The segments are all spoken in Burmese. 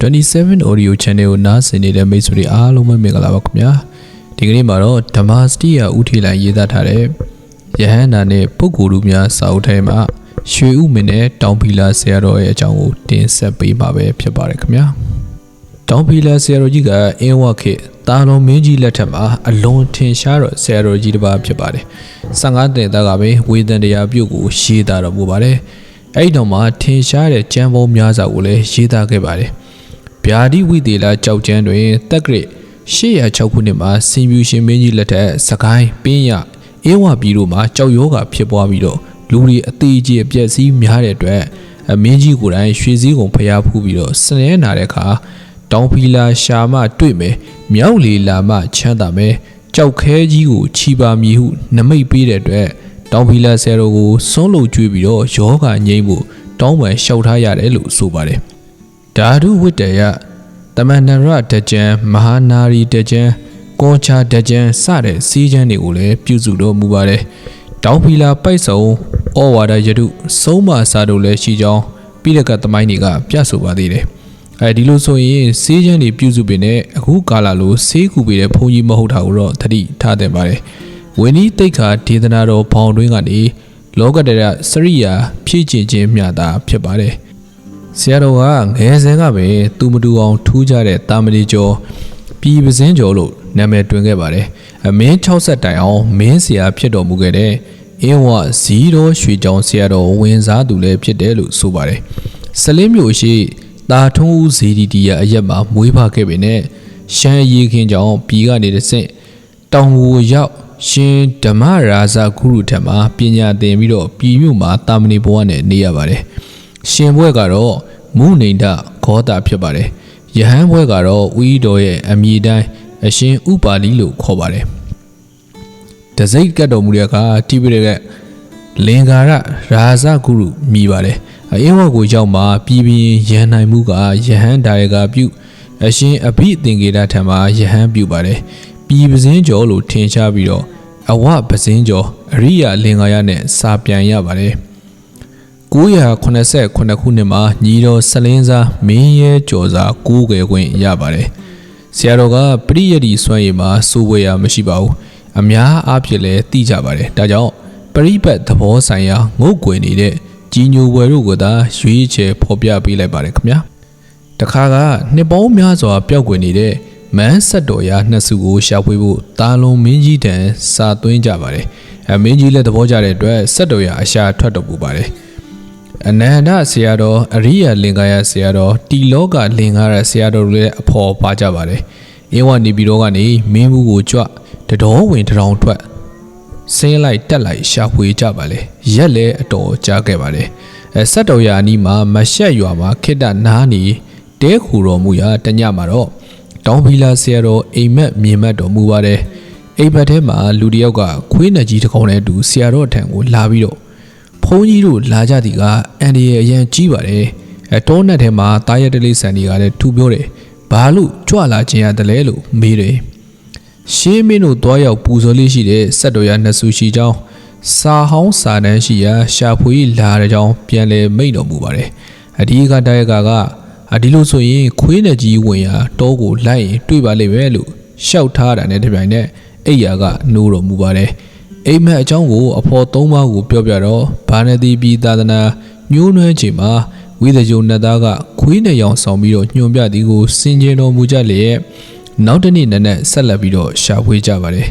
27 audio channel ကိုနားဆင်နေတဲ့မိတ်ဆွေတွေအားလုံးပဲမင်္ဂလာပါခင်ဗျာဒီကနေ့မှာတော့ဓမ္မစတိယဥထေလိုင်ရေးသားထားတဲ့ယဟန္တာနဲ့ပုဂ္ဂိုလ်လူများစာအုပ်ထဲမှာရွှေဥမင်းနဲ့တောင်ဖီလာဆရာတော်ရဲ့အကြောင်းကိုတင်ဆက်ပေးမှာပဲဖြစ်ပါတယ်ခင်ဗျာတောင်ဖီလာဆရာတော်ကြီးကအင်းဝခေတ်တာတော်မင်းကြီးလက်ထက်မှာအလွန်ထင်ရှားတော့ဆရာတော်ကြီးတစ်ပါးဖြစ်ပါတယ်15တင်သားကပဲဝေဒန်တရားပြုတ်ကိုရေးသားတော်မူပါတယ်အဲ့ဒီတော့မှထင်ရှားတဲ့ကျမ်းပုံများစွာကိုလည်းရေးသားခဲ့ပါတယ် ဗျာတိဝိသေလကြောက်ကျမ်းတွင်တက်ကရစ်806ခုနှစ်မှာစင်ပြူရှင်မင်းကြီးလက်ထက်စကိုင်းပင်းရအင်းဝပြည်တို့မှာကြောက်ရောဂါဖြစ်ပွားပြီးတော့လူတွေအသေးကြီးအပြက်စီးများတဲ့အတွက်အမင်းကြီးကိုယ်တိုင်ရွှေစည်းကုံဖျားဖူးပြီးတော့စနေနာတဲ့အခါတောင်ဖီလာရှာမတွေ့မယ်မြောက်လီလာမချမ်းသာမယ်ကြောက်ခဲကြီးကိုချီပါမည်ဟုနမိတ်ပေးတဲ့အတွက်တောင်ဖီလာဆယ်တော်ကိုစွန့်လို့ကျွေးပြီးတော့ယောဂငိမ့်ဖို့တောင်းပန်လျှောက်ထားရတယ်လို့ဆိုပါတယ် ဓာတုဝိတ္တယတမန္တရတကြံမဟာနာရီတကြံကောချာတကြံစတဲ့စီးချမ်းတွေကိုလည်းပြုစုတော်မူပါတယ်တောင်ဖီလာပိုက်စုံဩဝါဒယတုဆုံးမစာတို့လည်းရှိကြောင်းပိရကသမိုင်းတွေကပြဆိုပါသေးတယ်အဲဒီလိုဆိုရင်စေးချမ်းတွေပြုစုပင်နဲ့အခုကာလလိုစေးကူပေးတဲ့ဘုန်းကြီးမဟုတ်တာကိုတော့သတိထားသင့်ပါတယ်ဝင်းဤတိတ်ခါဒေသနာတော်ဘောင်တွင်းကနေလောကတရစရိယာဖြည့်ကျင်ခြင်းမြတာဖြစ်ပါတယ် ဆရာတော်ကငယ်စဉ်ကပဲသူမတူအောင်ထူးကြတဲ့တာမဏေကျော်ပြည်ပစင်းကျော်လို့နာမည်တွင်ခဲ့ပါတယ်အမင်း60တိုင်အောင်မင်းဆရာဖြစ်တော်မူခဲ့တဲ့အင်းဝဇီးတော်ရွှေကြောင်ဆရာတော်ဝင်စားသူလည်းဖြစ်တယ်လို့ဆိုပါတယ်စလင်းမျိုးရှိတာထုံးဦးဇီဒီတီယာအရက်မှာမွေးဖခဲ့ပေနဲ့ရှမ်းရီခင်ကြောင့်ပြည်ကနေတဆင့်တောင်ကိုရောက်ရှင်ဓမ္မရာဇဂုရုထံမှာပညာသင်ပြီးတော့ပြည်မြို့မှာတာမဏေဘဝနဲ့နေရပါတယ် ရှင်ဘွဲကတော့မုနိန္ဒဂောတာဖြစ်ပါတယ်ယဟန်ဘွဲကတော့ဥဤတော်ရဲ့အမည်တိုင်းအရှင်ဥပါလိလို့ခေါ်ပါတယ်တစိတ်ကတ်တော်မူတဲ့အခါတိပိရကလင်္ကာရရာဇဂုရုမြည်ပါတယ်အင်းဝတ်ကိုရောက်မှပြည်ပြင်းရန်နိုင်မှုကယဟန်ဒါယကပြုအရှင်အဘိသင်္ကေတထံမှာယဟန်ပြုပါတယ်ပြည်ပစင်းကျော်လို့ထင်ရှားပြီးတော့အဝပစင်းကျော်အရိယာလင်္ကာရနဲ့စာပြန်ရပါတယ် 989ခုနှစ်မှာညီတော်ဆလင်းစားမင်းရဲကျော်စာကိုးကွယ်ခွင့်ရပါတယ်ဆရာတော်ကပရိယတ်ဒီစွမ်းရည်မှာစိုးဝေရမရှိပါဘူးအများအားဖြင့်လည်းသိကြပါတယ်ဒါကြောင့်ပရိပတ်သဘောဆိုင်ရာငုတ်ကွယ်နေတဲ့ကြီးညိုဝယ်တို့ကသာရွေးချယ်ဖော်ပြပေးလိုက်ပါတယ်ခင်ဗျာတခါကနှစ်ပေါင်းများစွာပျောက်ကွယ်နေတဲ့မန်းဆက်တော်ရာနှစ်စုကိုရှာဖွေဖို့တာလွန်မင်းကြီးတန်စာသွင်းကြပါတယ်အမင်းကြီးလည်းသဘောကျတဲ့အတွက်ဆက်တော်ရာအရှာထွက်တော်မူပါတယ် အနန္ဒဆရာတော်အရိယလင်္ကာယဆရာတော်တီလောကလင်္ကာရဆရာတော်တို့လည်းအဖော်ပါကြပါတယ်အင်းဝနေပြီးတော့ကနေမင်းဘူးကိုကြွတတော်ဝင်တရောင်ထွက်ဆင်းလိုက်တက်လိုက်ရှာဖွေကြပါလေရက်လဲအတော်ကြားခဲ့ပါလေအဲဆက်တော်ရာအနီးမှာမရှက်ရွာမှာခိတ္တနားနေတဲခူတော်မူရာတညမှာတော့တောင်ဖီလာဆရာတော်အိမ်မက်မြင်မက်တော်မူပါတယ်အိမ်မက်ထဲမှာလူတယောက်ကခွေးနှကြီးတစ်ကောင်နဲ့အတူဆရာတော်ထံကိုလာပြီးတော့ ဖုန်းကြီးတို့လာကြသည်ကအန်ဒီရဲ့အရန်ကြီးပါတယ်အဲတောနက်ထဲမှာတားရတလေးဆန်တွေကလည်းထူပြောတယ်ဘာလို့ကြွလာခြင်းရတယ်လဲလို့မေးတယ်ရှေးမင်းတို့တွားရောက်ပူဇော်လေးရှိတဲ့ဆက်တော်ရနှစ်ဆူရှိကြောင်းစာဟောင်းစာတန်းရှိရာရှာဖွေလာတဲ့ကြောင်းပြန်လဲမိတ်တော်မူပါတယ်အဒီကတရကကအဒီလိုဆိုရင်ခွေးနဲ့ကြီးဝင်ရာတောကိုလိုက်ရင်တွေ့ပါလိမ့်မယ်လို့ရှောက်ထားတာနဲ့တပြိုင်နက်အိယာကနိုးတော်မူပါတယ် အိမ်မက်အကြောင်းကိုအဖော်သုံးပါးကိုပြောပြတော့ဘာနတိပြည်သာသနာညှိုးနှွမ်းချိန်မှာဝိသကြုံနတ်သားကခွေးနဲ့ရောင်ဆောင်ပြီးတော့ညွှန်ပြသည်ကိုစင်ကြယ်တော်မူကြလျက်နောက်တနေ့နက်နက်ဆက်လက်ပြီးတော့ရှာဖွေကြပါတယ်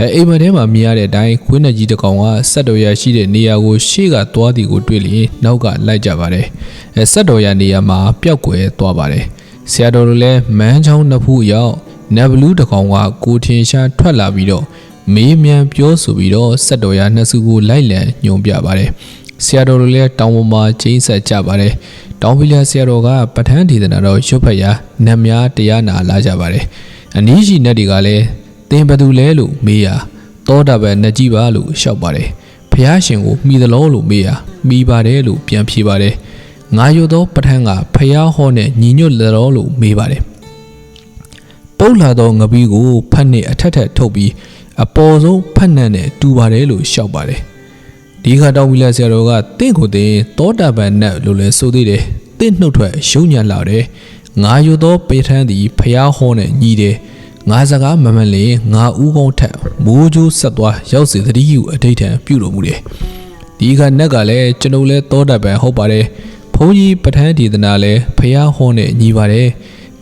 အဲအိမ်မက်ထဲမှာမြင်ရတဲ့အတိုင်းခွေးနဲ့ကြီးတစ်ကောင်ကဆက်တော်ရရှိတဲ့နေရာကိုရှေ့ကသွားသည်ကိုတွေ့လျင်နောက်ကလိုက်ကြပါတယ်အဲဆက်တော်ရနေရာမှာပျောက်ကွယ်သွားပါတယ်ဆရာတော်တို့လည်းမန်းချောင်းနှစ်ဖူးရောက်နတ်ဘလူးတစ်ကောင်ကကိုထင်ရှားထွက်လာပြီးတော့ မေးမြန်းပြောဆိုပြီးတော့ဆက်တော်ရနှစ်စုကိုလိုက်လံညွှန်ပြပါတယ်ဆရာတော်တို့လည်းတောင်ပေါ်မှာကျင်းဆက်ကြပါတယ်တောင်ပီလဆရာတော်ကပဋ္ဌာန်းဒေသနာတော်ရွတ်ဖတ်ရာနတ်များတရားနာလာကြပါတယ်အနည်းရှိနတ်တွေကလည်းသင်ဘသူလဲလို့မေးရာသောတာပန်နတ်ကြီးပါလို့လျှောက်ပါတယ်ဖះရှင်ကိုမိသလောလို့မေးရာမိပါတယ်လို့ပြန်ဖြေပါတယ်ငါရွတ်သောပဋ္ဌာန်းကဖះဟောနဲ့ညီညွတ်လတော်လို့မေးပါတယ်ပုတ်လာသောငပီးကိုဖတ်နဲ့အထက်ထက်ထုတ်ပြီး အပေါ်ဆုံးဖတ်နံနဲ့တူပါတယ်လို့လျှောက်ပါတယ်ဒီခါတောင်ဝီလာဆရာတော်ကတင့်ကိုတင်သောတာပန်နတ်လို့လဲဆိုသေးတယ်တင့်နှုတ်ထွက်ရုံညာလာတယ်ငါယူသောပေထန်းသည်ဖျားဟောနှင့်ညီတယ်ငါစကားမမှန်လျင်ငါဥကောင်းထက်မိုးကြိုးဆက်သွားရောက်စေတည်းဟုအထိတ်ထံပြုတော်မူတယ်ဒီကနက်ကလည်းကျွန်ုပ်လည်းသောတပံဟုတ်ပါတယ်ဘုန်းကြီးပဋ္ဌာန်းဒေသနာလည်းဖျားဟောနှင့်ညီပါတယ်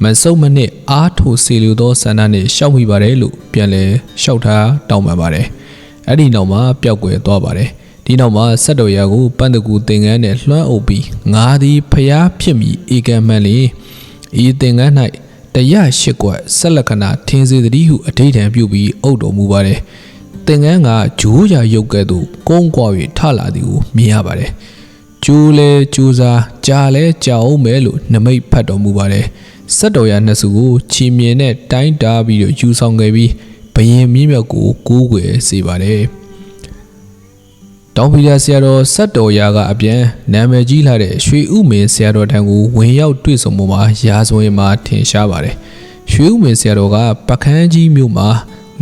မစုံမနစ်အားထိုစေလိုသောဆန္ဒနှင့်ရှောက်မိပါတယ်လို့ပြန်လဲရှောက်ထားတောင်းပန်ပါတယ်အဲ့ဒီနောက်မှာပျောက်ကွယ်သွားပါတယ်ဒီနောက်မှာဆက်တော်ရာကိုပန်းတကူသင်္ကန်းနဲ့လွှမ်းအုပ်ပြီးငါသည်ဖျားဖြစ်မိဧကံမှန်လေဤသင်္ကန်း၌တရားရှိကွက်ဆက်လက္ခဏာထင်းစေသည်ဟုအထိဋ္ဌံပြုပြီးအုပ်တော်မူပါတယ်သင်္ကန်းကဂျိုးရာရုပ်ကဲ့သို့ကုန်းကွာ၍ထလာသည်ကိုမြင်ရပါတယ်ကျိုးလဲကျိုးစားကြာလဲကြာအောင်မဲလို့နမိတ်ဖတ်တော်မူပါတယ် စက်တော်ရနှစ်စုကိုချီမြင်နဲ့တိုင်းတားပြီးတော့ယူဆောင်ခဲ့ပြီးဘယင်မြင့်မြတ်ကိုကိုးကွယ်စေပါတယ်တောင်ပီလာဆရာတော်စက်တော်ရာကအပြန်နာမည်ကြီးလာတဲ့ရွှေဥမင်းဆရာတော်ထံကိုဝင်ရောက်တွေ့ဆုံမှုမှာရာဇဝင်မှာထင်ရှားပါတယ်။ရွှေဥမင်းဆရာတော်ကပကန်းကြီးမြို့မှာ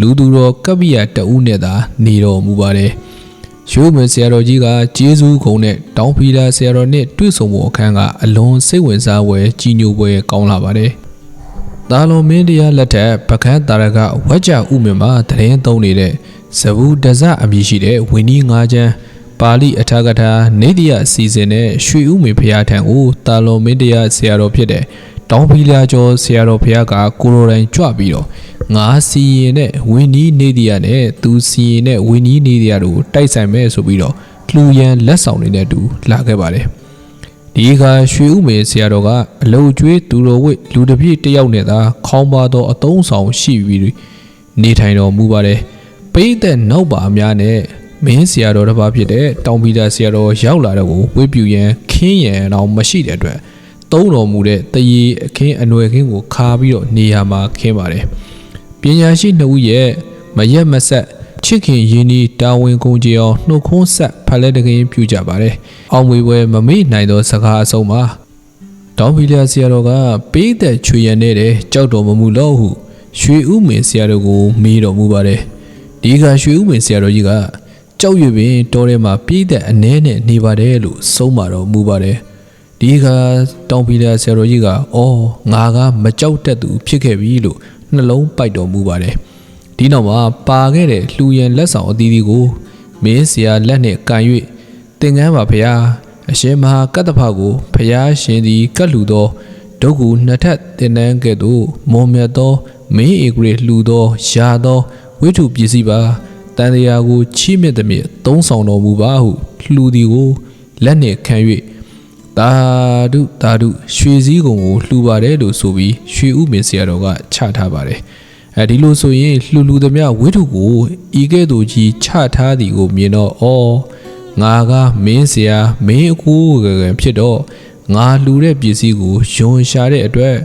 လူသူတော်ကပ္ပိယတဦးနဲ့သာနေတော်မူပါတယ်။ ရွှေဥမင်းဆရာတော်ကြီးကကျေးဇူးကုံနဲ့တောင်ပီလာဆရာတော်နဲ့တွေ့ဆုံမှုအခန်းကအလွန်စိတ်ဝင်စားဖွယ်ကြီးညိုပွဲကောင်းလာပါတယ်။တာလွန်မင်းတရားလက်ထက်ပကန်းတာရကဝက်ကြဥမင်းမှာတရင်သုံးနေတဲ့ဇဘူးဒဇအမည်ရှိတဲ့ဝင်းကြီးငါးချမ်းပါဠိအထာကထာနေတယအစီအစဉ်နဲ့ရွှေဥမေဖရာထံကိုတာလောမင်းတရားဆရာတော်ဖြစ်တဲ့တောင်ဖီလာကျော်ဆရာတော်ဖရာကကိုရိုတိုင်းကြွပြီးတော့ ငါစီရင်နဲ့ဝင်းနီးနေတယနဲ့သူစီရင်နဲ့ဝင်းနီးနေတယတို့တိုက်ဆိုင်မဲ့ဆိုပြီးတော့လှူရန်လက်ဆောင်တွေနဲ့တူလာခဲ့ပါတယ်ဒီကရွှေဥမေဆရာတော်ကအလုတ်ကျွေးသူတော်ဝိတ်လူတစ်ပြည့်တယောက်နဲ့သာခေါင်းပါသောအတုံးဆောင်ရှိပြီးနေထိုင်တော်မူပါတယ်ပိတ်တဲ့နောက်ပါများနဲ့မင်းဆရာတော်တစ်ပါးဖြစ်တဲ့တောင်ပီတာဆရာတော်ရောက်လာတော့ကိုဝိပြူရန်ခင်းရန်တော့မရှိတဲ့အတွက်သုံးတော်မူတဲ့တရေအခင်းအနွယ်ခင်းကိုခါပြီးတော့နေရာမှာခင်းပါတယ်ပ ညာရှိနှစ်ဦးရဲ့မရက်မဆက်ချစ်ခင်ရင်းနှီးတာဝန်ကုန်ကြအောင်နှုတ်ခွန်းဆက်ဖလက်တကင်းပြုကြပါတယ်အောင်မွေပွဲမမေ့နိုင်သောစကားအဆုံးမှာတောင်ပီတာဆရာတော်ကပေးတဲ့ချွေရန်နေတဲ့ကြောက်တော်မမူလို့ဟုရွှေဥမင်ဆရာတော်ကိုမေးတော်မူပါတယ်ဒီကရွှေဥမင်ဆရာတော်ကြီးကကြောက်ရွံ့ပင်တောထဲမှာပြည့်တဲ့အနှဲနဲ့နေပါတယ်လို့ဆုံးမတော်မူပါတယ်ဒီကတောင်ပီလာဆရာတော်ကြီးကအော်ငါကမကြောက်တတ်သူဖြစ်ခဲ့ပြီလို့ နှလုံးပိုက်တော်မူပါတယ်ဒီနောက်မှာပါခဲ့တဲ့လှူရန်လက်ဆောင်အသီးသီးကိုမင်းဆရာလက်နဲ့ကန်၍သင်္ကန်းပါဖရာအရှင်မဟာကတ္တဖကိုဖရာရှင်သည်ကတ်လူသောဒုက္ခနှစ်ထပ်တင်နန်းကဲ့သို့မွန်မြတ်သောမင်းဧကရေလှူသောရာသောဝိထုပစ္စည်းပါတန်တရားကိုချီးမြှင့်သည်မြင့်သုံးဆောင်တော်မူပါဟုလှူသည်ကိုလက်နှင့်ခံ၍ တာဒုတာဒုရွှေစည်းကုံကိုလှူပါတယ်လို့ဆိုပြီးရွှေဥမင်းဆရာတော်ကချထားပါတယ်အဲဒီလိုဆိုရင်လှူလူသည်မြဝိထုကိုဤကဲ့သို့ကြီးချထားသည်ကိုမြင်တော့ဩငါကမင်းဆရာမင်းအကူကကဖြစ်တော့ငါလှူတဲ့ပစ္စည်းကိုယွန်ရှာတဲ့အတွက်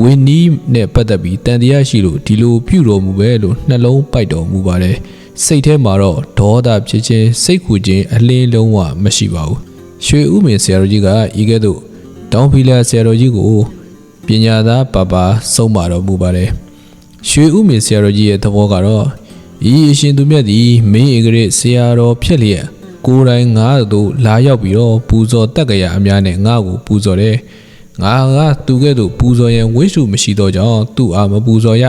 ဝင်းနီးနဲ့ပတ်သက်ပြီးတန်တရားရှိလို့ဒီလိုပြုတော်မူပဲလို့နှလုံးပိုက်တော်မူပါတယ်စိတ်ထဲမှာတော့ဒေါသဖြစ်ခြင်းစိတ်ခူခြင်းအလင်းလုံးဝမရှိပါဘူး ရွှေဥမင်ဆရာတော်ကြီးကဤကဲ့သို့တောင်ဖီလာဆရာတော်ကြီးကိုပညာသားပါပါဆုံးမတော်မူပါတယ်ရွှေဥမင်ဆရာတော်ကြီးရဲ့သဘောကတော့ဤအရှင်သူမြတ်သည်မင်းဧကရဆရာတော်ဖြစ်လျက်ကိုယ်တိုင်ငါ့တို့လာရောက်ပြီးတော့ပူဇော်တက်ကြရအများနဲ့ငါ့ကိုပူဇော်တယ်ငါကသူကဲ့သို့ပူဇော်ရန်ဝိစုမရှိတော့ကြောင်းသူ့အားမပူဇော်ရ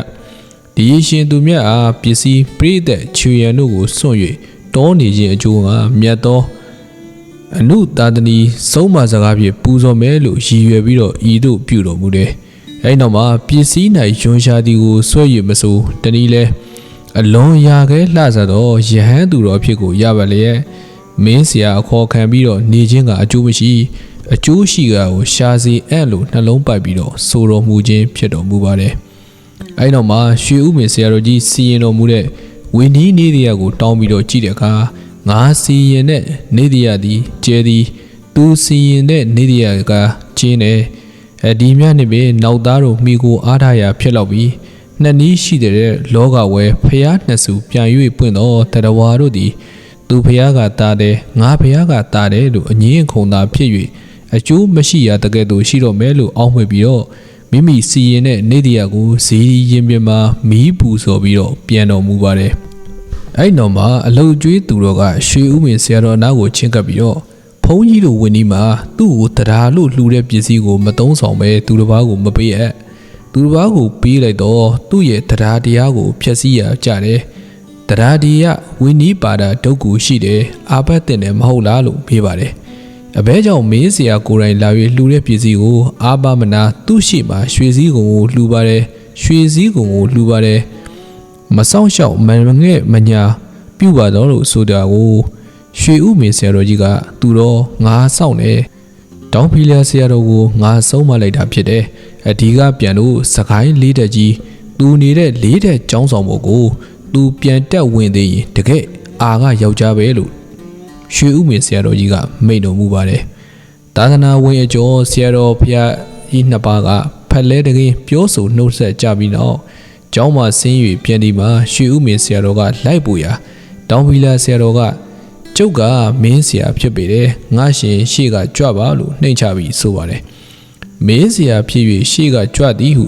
ဒီရှင်သူမြတ်အားပစ္စည်းပြိသက်ချွေရန်တို့ကိုစွန့်၍တောနေခြင်းအကျိုးကမြတ်သော အနုတာတနီဆုံးမစကားဖြင့်ပူဇော်မဲလို့ရည်ရွယ်ပြီးတော့ဤသို့ပြုတော်မူတယ်။အဲဒီနောက်မှာပစ္စည်း၌ယွန်ရှာသည်ကိုဆွဲ၍မဆိုတနည်းလဲအလွန်ရာခဲလှဆသောယဟန်သူတော်ဖြစ်ကိုရပါလျက်မင်းဆရာအခေါ်ခံပြီးတော့နေခြင်းကအကျိုးမရှိအကျိုးရှိကကိုရှာစီအံ့လို့နှလုံးပိုက်ပြီးတော့ဆိုတော်မူခြင်းဖြစ်တော်မူပါတယ်။အဲဒီနောက်မှာရွှေဥမင်ဆရာတော်ကြီးစီရင်တော်မူတဲ့ဝင်းဒီနေတရားကိုတောင်းပြီးတော့ကြည့်တဲ့အခါ ငါစီရင်တဲ့နေတရားသည်ကျဲသည်သူစီရင်တဲ့နေတရားကကျင်းတယ်အဲဒီမြနဲ့ပဲနောက်သားတို့မိကိုအားထားရာဖြစ်တော့ပြီးနှစ်နည်းရှိတဲ့လောကဝဲဖျားနှစ်စုပြန်၍ပွင့်တော့တရဝါတို့သည် သူဖျားကတာတယ်ငါဖျားကတာတယ်လို့အငင်းခုန်သာဖြစ်၍အကျိုးမရှိရတကယ်တော့ရှိတော့မဲလို့အောက်မှွေပြီးတော့မိမိစီရင်တဲ့နေတရားကိုဇီးရင်ပြမှာမီးပူစော်ပြီးတော့ပြန်တော်မူပါတယ် အဲ့နောက်မှာအလုံကျွေးသူတော်ကရွှေဥမင်ဆရာတော်အနားကိုချဉ်ကပ်ပြီးတော့ဖုန်းကြီးတို့ဝင်ဒီမှာသူ့ကိုတရားလို့လှူတဲ့ပစ္စည်းကိုမတုံးဆောင်ပဲသူတစ်ပါးကိုမပေးရက်သူတစ်ပါးကိုပေးလိုက်တော့သူ့ရဲ့တရားတရားကိုဖျက်ဆီးရကြတယ်တရားဒီယဝင်းနီးပါတာဒုက္ကူရှိတယ်အာပတ်တင်တယ်မဟုတ်လားလို့မေးပါတယ်အဘဲကြောင့်မင်းဆရာကိုယ်တိုင်လာ၍လှူတဲ့ပစ္စည်းကိုအာပါမနာသူ့ရှိမှရွှေစည်းကုန်ကိုလှူပါတယ်ရွှေစည်းကုန်ကိုလှူပါတယ် မဆောင်ရှောက်မငဲ့မညာပြုပါတော့လို့ဆိုတာကိုရွှေဥမင်းဆရာတော်ကြီးကသူတော့ငါစောင့်နေတောင်းဖီလျာဆရာတော်ကိုငါဆုံးမလိုက်တာဖြစ်တယ်အဒီကပြန်လို့စကိုင်းလေးတက်ကြီးသူနေတဲ့လေးတက်ចောင်းဆောင်ဘုတ်ကိုသူပြန်တက်ဝင်သေးရင်တကယ်အာကယောက်ျားပဲလို့ရွှေဥမင်းဆရာတော်ကြီးကမိန့်တော်မူပါတယ်သာသနာဝင်အကျော်ဆရာတော်ဖျားကြီးနှစ်ပါးကဖက်လဲတကင်းပြောဆိုနှုတ်ဆက်ကြပြီးတော့ ကျောင်းမှာဆင်း၍ပြန်ဒီမှာရွှေဥမင်းဆရာတော်ကလိုက်ပူရာတောင်ဖီလာဆရာတော်ကကျုပ်ကမင်းဆရာဖြစ်ပေတယ်ငါရှင်ရှေ့ကကြွပါလို့နှိမ့်ချပြီးဆိုပါတယ်မင်းဆရာဖြစ်၍ရှေ့ကကြွသည်ဟု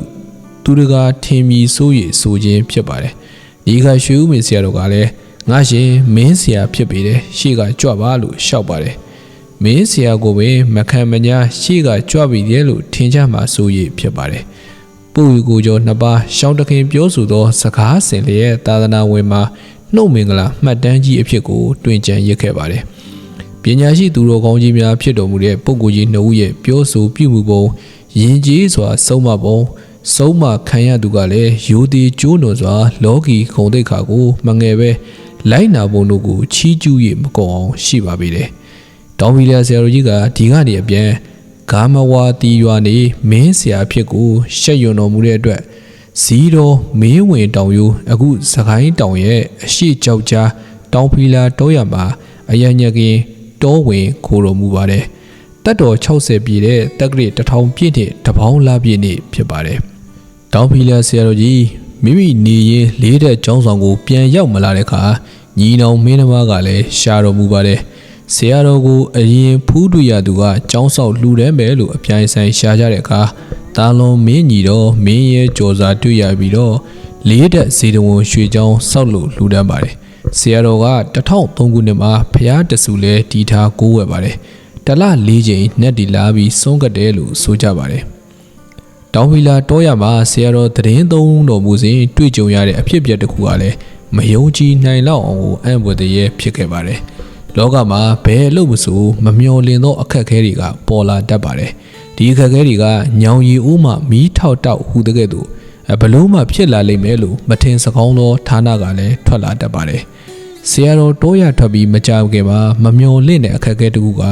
သူတကာထင်ပြီးဆို၍ဆိုခြင်းဖြစ်ပါတယ်ဒီကရွှေဦးမင်းဆရာတော်ကလည်းငါရှင်မင်းဆရာဖြစ်ပေတယ်ရှေ့ကကြွပါလို့ရှောက်ပါတယ်မင်းဆရာကိုပဲမခံမညာရှေ့ကကြွပြီတယ်လို့ထင်ကြမှာဆို၍ဖြစ်ပါတယ် ပူရီကိုကျော်နှစ်ပါးရှောင်းတခင်ပြောဆိုသော စကားစင်လျက်သာသနာဝင်မှာနှုတ်မင်္ဂလာမှတ်တမ်းကြီးအဖြစ်ကိုတွင်ကြံရစ်ခဲ့ပါတယ်။ပညာရှိသူတော်ကောင်းကြီးများဖြစ်တော်မူတဲ့ပုဂ္ဂိုလ်ကြီးနှစ်ဦးရဲ့ပြောဆိုပြုမှုပုံယဉ်ကျေးစွာဆုံးမပုံဆုံးမခံရသူကလည်းယူသည်ကျိုးနွယ်စွာ လောကီခုံတိတ်ခါကိုမငယ်ပဲလိုက်နာပုံတို့ကိုချီးကျူး၍မကုန်အောင်ရှိပါပေတယ်။တောင်မီလျာဆရာတော်ကြီးကဒီကနေအပြန် ဂါမဝါတီရွာနေမင်းဆရာဖြစ်ကိုရှက်ယွံတော်မူတဲ့အတွက်ဇီးတော်မင်းဝင်တောင်ယူအခုစကိုင်းတောင်ရဲ့အရှိကြောက်ကြားတောင်ဖီလာတောရမှာအရညကင်တောဝင်ခိုးတော်မူပါတယ်တက်တော်60ပြည့်တဲ့တက္ကရီ1000ပြည့်တဲ့တပေါင်းလာပြည့်နေ့ဖြစ်ပါတယ်တောင်ဖီလာဆရာတော်ကြီးမိမိနေရင်လေးတဲ့ကျောင်းဆောင်ကိုပြန်ရောက်မလာတဲ့အခါညီနောင်မင်းနှမကလည်းရှာတော်မူပါတယ် ဆရာတော်ကိုအရင်ဖူးတွေ့ရသူကကျောင်းဆောက်လှူတယ်မယ်လို့အပြိုင်ဆိုင်ရှာကြတဲ့အခါတာလွန်မင်းညီတော်မင်းရဲ့ကြော်စာတွေ့ရပြီးတော့လေးတက်ဇေတဝန်ရွှေချောင်းစောက်လို့လှူဒန်းပါတယ်ဆရာတော်က1003ခုနှစ်မှာဖျားတဆူလဲတီထားကိုးဝယ်ပါတယ်တလ၄ချိန်နဲ့တီလာပြီးဆုံးကတဲ့လို့ဆိုကြပါတယ်တောင်ဝီလာတောရမှာဆရာတော်သတင်းသုံးတော်မူစဉ်တွေ့ကြုံရတဲ့အဖြစ်အပျက်တစ်ခုကလည်းမယုံကြည်နိုင်လောက်အောင်ကိုအံ့ဖွယ်တည်းဖြစ်ခဲ့ပါတယ် လောကမှာဘယ်အလုပ်မဆိုမမျော်လင့်သောအခက်အခဲတွေကပေါ်လာတတ်ပါတယ်။ဒီအခက်အခဲတွေကညောင်ရီဦးမှမီးထောက်တောက်ဟူတဲ့ကဲ့သို့ဘလို့မှဖြစ်လာလိမ့်မယ်လို့မထင်စကောင်းသောဌာနကလည်းထွက်လာတတ်ပါတယ်။ဆရာတော်တိုးရထွက်ပြီးမကြောက်ခင်မှာမမျော်လင့်တဲ့အခက်အခဲတခုက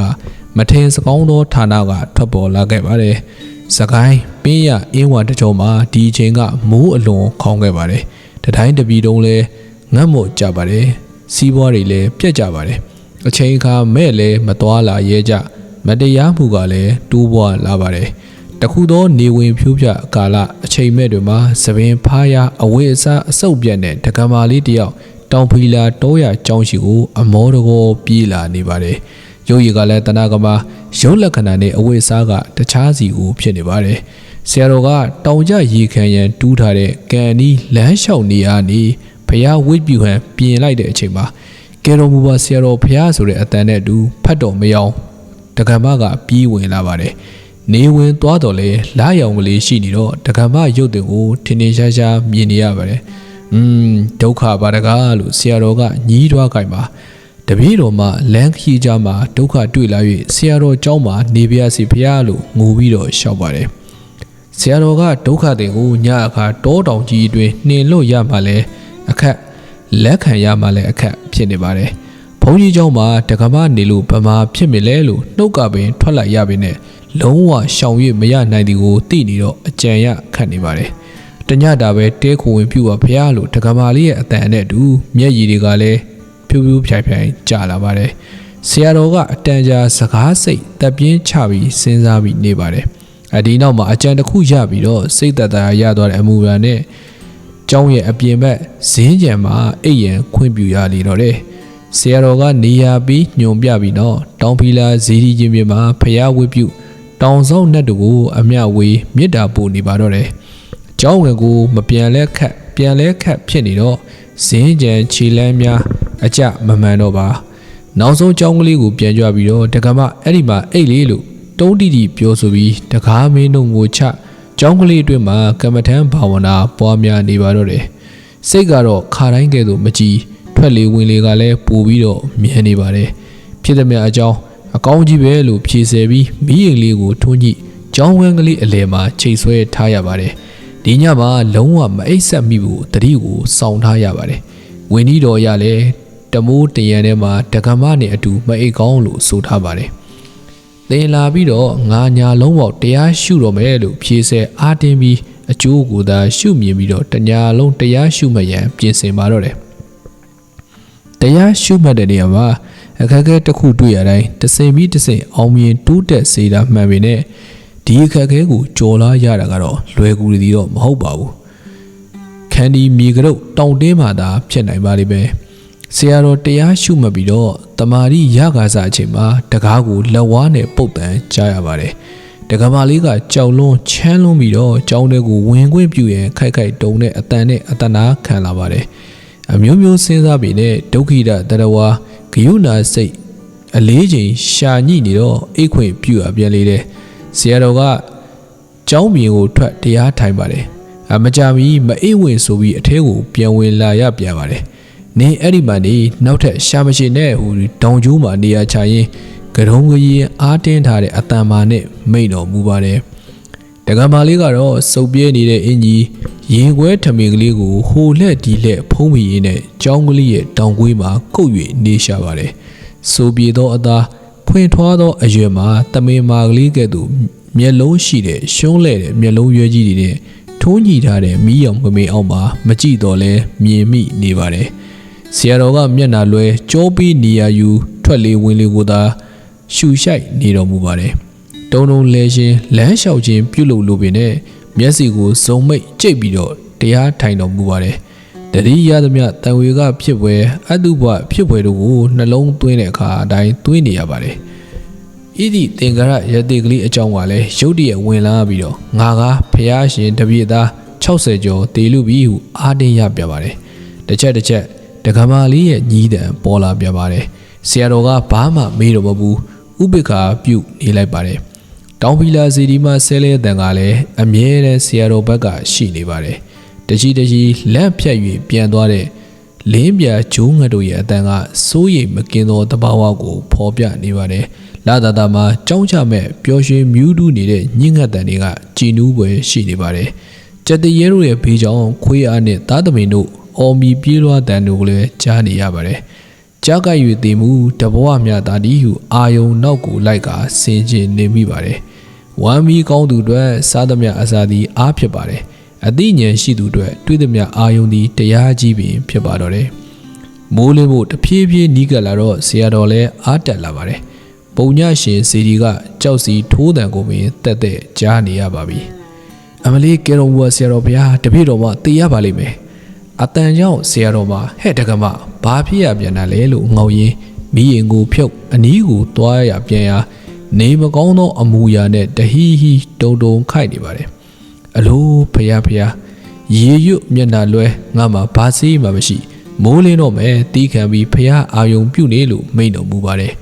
မထင်စကောင်းသောဌာနကထွက်ပေါ်လာခဲ့ပါတယ်။စကိုင်းပင်းရအင်းဝတကြောမှာဒီအချိန်ကမိုးအလွန်ခေါင်းခဲ့ပါတယ်။တတိုင်းတပီတုံးလဲငတ်မို့ကြပါတယ်။စီးပွားတွေလည်းပြက်ကြပါတယ်။ အချိန်အခါမဲ့လည်းမသွားလာရဲကြ။မတရားမှုကလည်းတိုးပွားလာပါတယ်။တခုသောနေဝင်ဖြိုးပြကာလအချိန်မဲ့တွေမှာသပင်ဖားရအဝိအစားအဆုပ်ပြတ်တဲ့ဒကမာလေးတယောက်တောင်ဖီလာတောရကျောင်းရှိကိုအမောတကောပြေးလာနေပါတယ်။ရုပ်ရည်ကလည်းတနာကမာရုပ်လက္ခဏာနဲ့အဝိအစားကတခြားစီကိုဖြစ်နေပါတယ်။ဆရာတော်ကတောင်ကျရေခံရန်တူးထားတဲ့ကန်နီးလမ်းလျှောက်နေရနေဖျားဝိပြူဟန်ပြင်လိုက်တဲ့အချိန်မှာ ကဲတော်မူပါဆရာတော်ဖះဆိုတဲ့အတန်နဲ့အတူဖတ်တော်မယောင်တက္ကမကပြေးဝင်လာပါတယ်နေဝင်သွားတော့လေလာရောင်ကလေးရှိနေတော့တက္ကမရုပ်တင်ကိုထင်ထင်ရှားရှားမြင်နေရပါတယ်อืมဒုက္ခပါတကားလို့ဆရာတော်ကညီးတွားကြိုင်ပါတပည့်တော်မှလမ်းခီးကြမှာဒုက္ခတွေ့လာ၍ဆရာတော်ကြောင်းမှာနေပြစီဖះလို့ငိုပြီးတော့ရှောက်ပါတယ်ဆရာတော်ကဒုက္ခတွေကိုညအခါတောတောင်ကြီးအတွင်းနှင်လို့ရမှလဲအခက် လက်ခံရမှလဲအခက်ဖြစ်နေပါတယ်ဘုန်းကြီးเจ้าမှာတက္ကမနေလို့ဗမာဖြစ်မိလဲလို့နှုတ်ကပင်ထွက်လာရပေနဲ့လုံးဝရှောင်၍မရနိုင်သည်ကိုသိနေတော့အကြံရခတ်နေပါတယ်။တညတာပဲတဲခိုဝင်ပြူပါဖះလို့တက္ကမလေးရဲ့အတန်နဲ့အတူမျက်ရည်တွေကလည်းဖြူဖြူဖြိုင်ဖြိုင်ကျလာပါတယ်။ဆရာတော်ကအတန်ကြာစကားစိတ်တက်ပြင်းချပြီးစဉ်းစားပြီးနေပါတယ်။အဒီနောက်မှာအကြံတစ်ခုရပြီးတော့စိတ်သက်သာရသွားတဲ့အမူအရာနဲ့ ကျောင်းရဲ့အပြင်ဘက်ဇင်းကြံမှာအိပ်ရန်ခွင့်ပြုရလေတော့တယ်။ဆရာတော်ကနေရာပြီးညွန်ပြပြီးတော့တောင်ဖီလာဇီဒီချင်းမြေမှာဖျားဝိပြုတောင်ဆောင်နတ်တို့ကိုအမျှဝေမေတ္တာပို့နေပါတော့တယ်။ကျောင်းဝင်ကိုမပြန်လဲခတ်ပြန်လဲခတ်ဖြစ်နေတော့ဇင်းကြံခြေလမ်းများအကြမမှန်တော့ပါနောက်ဆုံးကြောင်းကလေးကိုပြန်ကြွပြီးတော့တက္ကမအဲ့ဒီမှာအိတ်လေးလို့တုံးတီတီပြောဆိုပြီးတကားမင်းတို့ကိုချ ကြောင်းကလေးအတွင်းမှာကမ္မထံဘာဝနာပွားများနေပါတော့တယ်စိတ်ကတော့ခါတိုင်းကဲ့သို့မကြည်ထွက်လေဝင်လေကလည်းပိုပြီးတော့မြင်နေပါတယ်ဖြစ်သည်များအကြောင်းအကောင်းကြီးပဲလို့ဖြေဆယ်ပြီးမိရင်လေးကိုထွန်းကြည့်ကြောင်းဝန်းကလေးအလယ်မှာချိန်ဆွဲထားရပါတယ်ဒီညမှာလုံးဝမအိပ်ဆက်မိဘူးတတိကိုစောင့်ထားရပါတယ်ဝင်းကြီးတော်ရလည်းတမိုးတရံထဲမှာတက္ကမနဲ့အတူမအိပ်ကောင်းလို့ဆိုထားပါတယ် သင်လာပြီးတော့ငါညာလုံးပေါက်တရားရှုတော့မယ်လို့ဖြေဆဲအားတင်းပြီးအကျိုးကိုသာရှုမြင်ပြီးတော့တညာလုံးတရားရှုမှတ်ရန်ပြင်ဆင်ပါတော့တယ်တရားရှုမှတ်တဲ့နေရာမှာအခက်အခဲတစ်ခုတွေ့ရတိုင်းတစိမ့်ပြီးတစိမ့်အောင်မြင်တိုးတက်စေတာမှန်ပေနဲ့ဒီအခက်အခဲကိုကြော်လာရတာကတော့လွယ်ကူရည်တော့မဟုတ်ပါဘူးခန္ဒီမြေကရုတ်တောင်တင်းမှသာဖြစ်နိုင်ပါလိမ့်မယ် ဆရာတော်တရားရှုမှတ်ပြီးတော့တမာရီရကားစားအချိန်မှာတကားကိုလက်ဝါးနဲ့ပုတ်တန်ကြားရပါတယ်တကမာလေးကကြောက်လွန်းချမ်းလွန်းပြီးတော့ကြောင်းတဲ့ကိုဝင်ခွင့်ပြုရင်ခိုက်ခိုက်တုံတဲ့အတန်နဲ့အတနာခံလာပါတယ်အမျိုးမျိုးစဉ်းစားပြီးနဲ့ဒုက္ခိတတရဝါဂယုဏစိတ်အလေးချိန်ရှာညိနေတော့အိတ်ခွင့်ပြုအပ်ပြန်လေတယ်ဆရာတော်ကကျောင်းပြင်ကိုထွက်တရားထိုင်ပါတယ်အမကြမီမအိတ်ဝင်ဆိုပြီးအထဲကိုပြန်ဝင်လာရပြန်ပါတယ် နင်းအဲ့ဒီမှနေနောက်ထပ်ရှာမရှိနဲ့ဟူဒေါင်ကျိုးမှာနေရာချရင်ကရုံးကကြီးအားတင်းထားတဲ့အတန်မာနဲ့မိတ်တော်မူပါတယ်တက္ကမလေးကတော့စုပ်ပြဲနေတဲ့အင်ကြီးရင်ခွဲထမင်ကလေးကိုဟိုလက်ဒီလက်ဖုံးမိရင်းနဲ့ကြောင်းကလေးရဲ့တောင်ကွေးမှာကုတ်၍နေရှာပါတယ်ဆိုပြေသောအသားဖွင့်ထွားသောအရွယ်မှာတမင်မာကလေးကဲ့သို့မျက်လုံးရှိတဲ့ရှုံးလဲတဲ့မျက်လုံးရွယ်ကြီးတွေနဲ့ထိုးညီထားတဲ့မီးရောင်မမေအောင်မှာမကြည့်တော့လဲမြင်မိနေပါတယ် ဆရာတော်ကမျက်နာလွဲကြောပြီးနေရယူထွက်လေဝင်လေကိုသာရှူရှိုက်နေတော်မူပါတယ်တုံတုံလဲရှင်လမ်းလျှောက်ခြင်းပြုလုပ်လိုပင်နဲ့မျက်စိကိုစုံမိတ်ကြိတ်ပြီးတော့တရားထိုင်တော်မူပါတယ်တတိယသမျှတန်ဝေကဖြစ်ပွဲအတုပဖြစ်ပွဲတို့ကိုနှလုံးသွင်းတဲ့အခါအတိုင်းသွင်းနေရပါတယ်ဣတိသင်္ကရယတိကလေးအကြောင်းကလည်းရုတ်တရက်ဝင်လာပြီးတော့ငါကဖះရှင်တပြည့်သား60ကျော်တေလူပြီးဟုအားတင်းရပြပါတယ်တစ်ချက်တစ်ချက် ဒကမာလေးရဲ့ညီးတံပေါ်လာပြပါတယ်ဆရာတော်ကဘာမှမေးတော့မဘူးဥပိ္ပခာပြုတ်နေလိုက်ပါတယ်တောင်ဖီလာစီဒီမှာဆဲလဲတန်ကလည်းအမြဲတမ်းဆရာတော်ဘက်ကရှိနေပါတယ်တကြီးတကြီးလက်ဖြတ်၍ပြန်သွားတဲ့လင်းပြဂျိုးငတ်တို့ရဲ့အတန်ကစိုးရိမ်မကင်းသောတဘာဝကိုဖော်ပြနေပါတယ်လာတာတာမှာကြောင်းချမဲ့ပျော်ရွှင်မြူးတူးနေတဲ့ညင်ငတ်တန်တွေကကြည်နူးပွဲရှိနေပါတယ်ကျက်တရဲတို့ရဲ့ဘေးကြောင်ခွေးအားနဲ့သားသမင်တို့ အော်မီပြေးလွှားတန်တို့ကိုလည်းကြားနေရပါတယ်ကြားက၍တည်မှုတဘဝမြတာဒီဟုအာယုံနောက်ကိုလိုက်ကဆင်ကျင်နေမိပါတယ်ဝမ်းမီကောင်းသူတို့စားသမျှအစာသည်အားဖြစ်ပါတယ်အသိဉာဏ်ရှိသူတို့တွေးသမျှအာယုံသည်တရားကြီးပင်ဖြစ်ပါတော့တယ်မိုးလင်းဖို့တဖြည်းဖြည်းနီးကပ်လာတော့ဆရာတော်လည်းအားတက်လာပါတယ်ပုံညရှင်စီဒီကကြောက်စီထိုးတံကိုပင်တက်တက်ကြားနေရပါပြီအမလေးကေရုံဝဆရာတော်ဘုရားတပြည့်တော်မှတည်ရပါလိမ့်မယ် အတန်ကြောင့်ဆရာတော်မှာဟဲ့တကမဘာဖြစ်ရပြန်တာလဲလို့ငေါရင်းမိရင်ကိုဖြုတ်အနီးကိုတွားရပြန်ရာနေမကောင်းသောအမူအရာနဲ့တဟီဟီတုံတုံခိုက်နေပါတယ်အလိုဖယားဖယားရေရွတ်မျက်နှာလွဲငါမှဘာစေးမှမရှိ မိုးလင်းတော့မယ်တီးခံပြီးဖယားအာယုံပြုတ်နေလို့မိန်တော်မူပါတယ်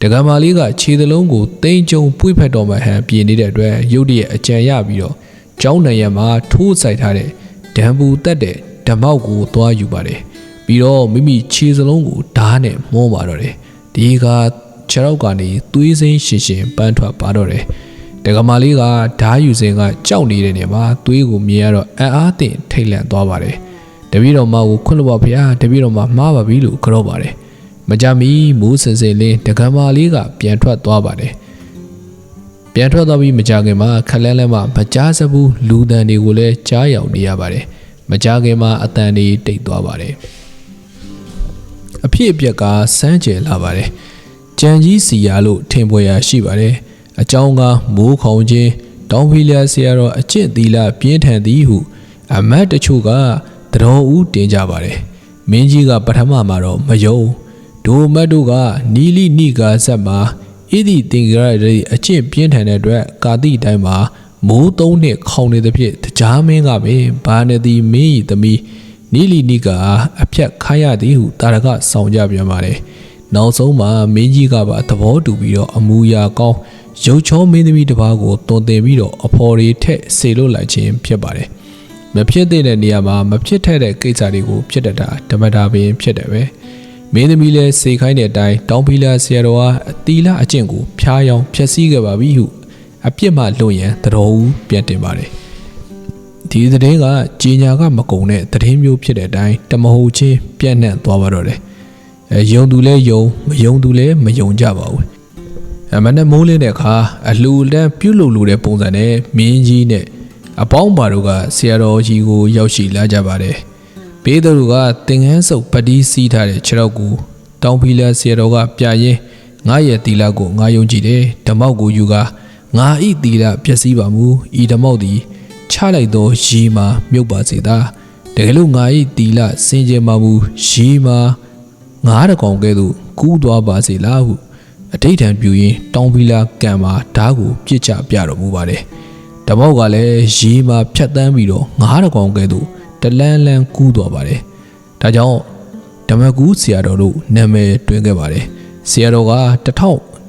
တက္ကမလေးကခြေသလုံးကိုတိမ်ကြုံပွေဖက်တော်မှဟန်ပြင်နေတဲ့အတွက်ရုတ်တရက်အကြံရပြီးတော့ကျောင်းနံရံမှာထိုးဆိုင်ထားတဲ့ဒံပူတက်တဲ့ ဓမောက်ကိုသွားယူပါတယ်ပြီးတော့မိမိခြေစလုံးကိုဓားနဲ့မောပါတော့တယ်ဒီကခြေတော့ကနေသွေးစိမ်းရှင်ရှင်ပန်းထွက်ပါတော့တယ်တကမာလေးကဓားယူစဉ်ကကြောက်နေတဲ့နေမှာသွေးကိုမြင်ရတော့အံ့အားသင့်ထိတ်လန့်သွားပါတယ်တပည့်တော်မကိုခွင့်လို့ပါဗျာတပည့်တော်မမှားပါပြီလို့ကြော့ပါတယ်မကြမီမူးစင်စင်လင်းတကမာလေးကပြန်ထွက်သွားပါတယ်ပြန်ထွက်သွားပြီးမကြခင်မှာခလန်းလန်းမှာမကြားစဘူးလူတန်တွေကိုလည်းကြားရောက်နေရပါတယ် မကြခင်မှာအတန်တွေတိတ်သွားပါတယ်အဖြစ်အပျက်ကစမ်းကြယ်လာပါတယ်ကြံကြီးစီယာလို့ထင်ပွဲရာရှိပါတယ်အကြောင်းကမိုးခေါင်ခြင်းတောင်ဖီလျာဆရာတော်အကျင့်သီလပြင်းထန်သည်ဟု အမတ်တချို့ကတတော်ဦးတင်ကြပါတယ်မင်းကြီးကပထမမှာတော့မယုံဒိုမတ်တို့ကနီလီနိကာဆက်မှာဣတိသင်္ကြရရဲ့အကျင့်ပြင်းထန်တဲ့အတွက်ကာတိတိုင်းမှာ မိုးသုံးနှစ်ခေါင်နေသဖြင့်တရားမင်းကပင်ဘာနတိမင်းဤသမီးနီလီနိကာအဖြတ်ခိုင်းရသည်ဟုတာရကဆောင်ကြပြန်ပါတယ်နောက်ဆုံးမှာမင်းကြီးကပါသဘောတူပြီးတော့အမူအရာကောင်းရုပ်ချောမင်းသမီးတစ်ပါးကိုတွန်တင်ပြီးတော့အဖော်တွေထက်ဆေလွတ်လိုက်ခြင်းဖြစ်ပါတယ်မဖြစ်တဲ့နေရာမှာမဖြစ်ထက်တဲ့ကိစ္စတွေကိုဖြစ်တတ်တာဓမ္မတာပင်ဖြစ်တယ်ပဲမင်းသမီးလည်းစေခိုင်းတဲ့အတိုင်းတောင်းပီလာဆရာတော်ဟာအတီလာအကျင့်ကိုဖျားယောင်ဖျက်ဆီးခဲ့ပါပြီဟု အပြစ်မှလွန်ရန်တတော်ဦးပြန်တင်ပါတယ်ဒီသတင်းကကြီးညာကမကုံတဲ့သတင်းမျိုးဖြစ်တဲ့အတိုင်းတမဟုတ်ချင်းပြန့်နှံ့သွားပါတော့တယ်အဲယုံသူလဲယုံမယုံသူလဲမယုံကြပါဘူးအမနဲ့မိုးလင်းတဲ့အခါအလှူလန်းပြုတ်လုံလူတဲ့ပုံစံနဲ့မင်းကြီးနဲ့အပေါင်းပါတို့ကဆရာတော်ကြီးကိုရောက်ရှိလာကြပါတယ်ဘေးသူကသင်္ကန်းစုပ်ပတိစီးထားတဲ့ခြေထောက်ကိုတောင်ဖီလာဆရာတော်ကပြရင်ငါရဲ့တီလာကိုငါယုံကြည်တယ်ဓမ္မောက်ကိုယူက ငါဤတီလာပျက်စီးပါမူဤဓမ္မောက်သည်ချလိုက်သောရေမှာမြုပ်ပါစေသာတကယ်လို့ငါ၏တီလစင်ကြယ်မှာမူရေမှာငါးတကောင်ကဲ့သို့ကူးသွားပါစေလားဟုအတိတ်တံပြူရင်တောင်းပီလာကံမှာဓာတ်ကိုပြစ်ချပြတော်မူပါတယ်တမောက်ကလည်းရေမှာဖြတ်တန်းပြီးတော့ငါးတကောင်ကဲ့သို့တလန်းလန်းကူးသွားပါတယ်ဒါကြောင့်ဓမ္မကူဆရာတော်တို့နာမည်တွင်ခဲ့ပါတယ်ဆရာတော်က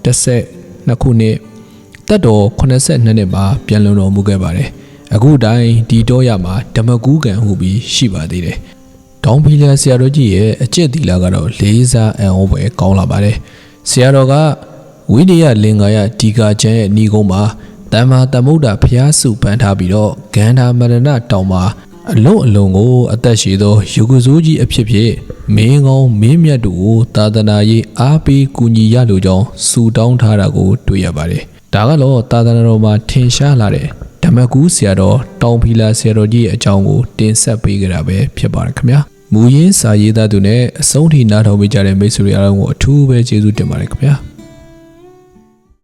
1012ခုနှစ် တက်တော်82နှစ်မှာပြန်လုံတော်မူခဲ့ပါတယ်။အခုတိုင်းဒီတော့ရမှာဓမ္မကူးကံဟုပြီးရှိပါသေးတယ်။ဒေါန်ဖီလာဆရာတော်ကြီးရဲ့အကျင့်သီလကတော့လေးစားအံ့ဩပဲကောင်းလာပါတယ်။ဆရာတော်ကဝိနည်းလင်္ကာယဒီကာကျမ်းရဲ့ဏီကုန်းမှာတမ္မာသမုဒ္ဒဖျားစုပန်းထားပြီးတော့ဂန္ဓာမရဏတောင်မှာအလုံးအလုံးကိုအသက်ရှိသောယူကစိုးကြီးအဖြစ်ဖြင့်မင်းကောင်းမင်းမြတ်တို့ကိုသာသနာရေးအားပေးကူညီရလိုကြောင်းဆုတောင်းထားတာကိုတွေ့ရပါတယ်။ ဒါကတော့သာသနာတော်မှာထင်ရှားလာတဲ့ဓမ္မကူဆရာတော်တောင်ဖီလာဆရာတော်ကြီးရဲ့အကြောင်းကိုတင်ဆက်ပေးကြတာပဲဖြစ်ပါတယ်ခင်ဗျာ။မူရင်းစာရေးသားသူနဲ့အဆုံးထိနားထောင်ပေးကြတဲ့မိတ်ဆွေတွေအားလုံးကိုအထူးပဲကျေးဇူးတင်ပါတယ်ခင်ဗျာ။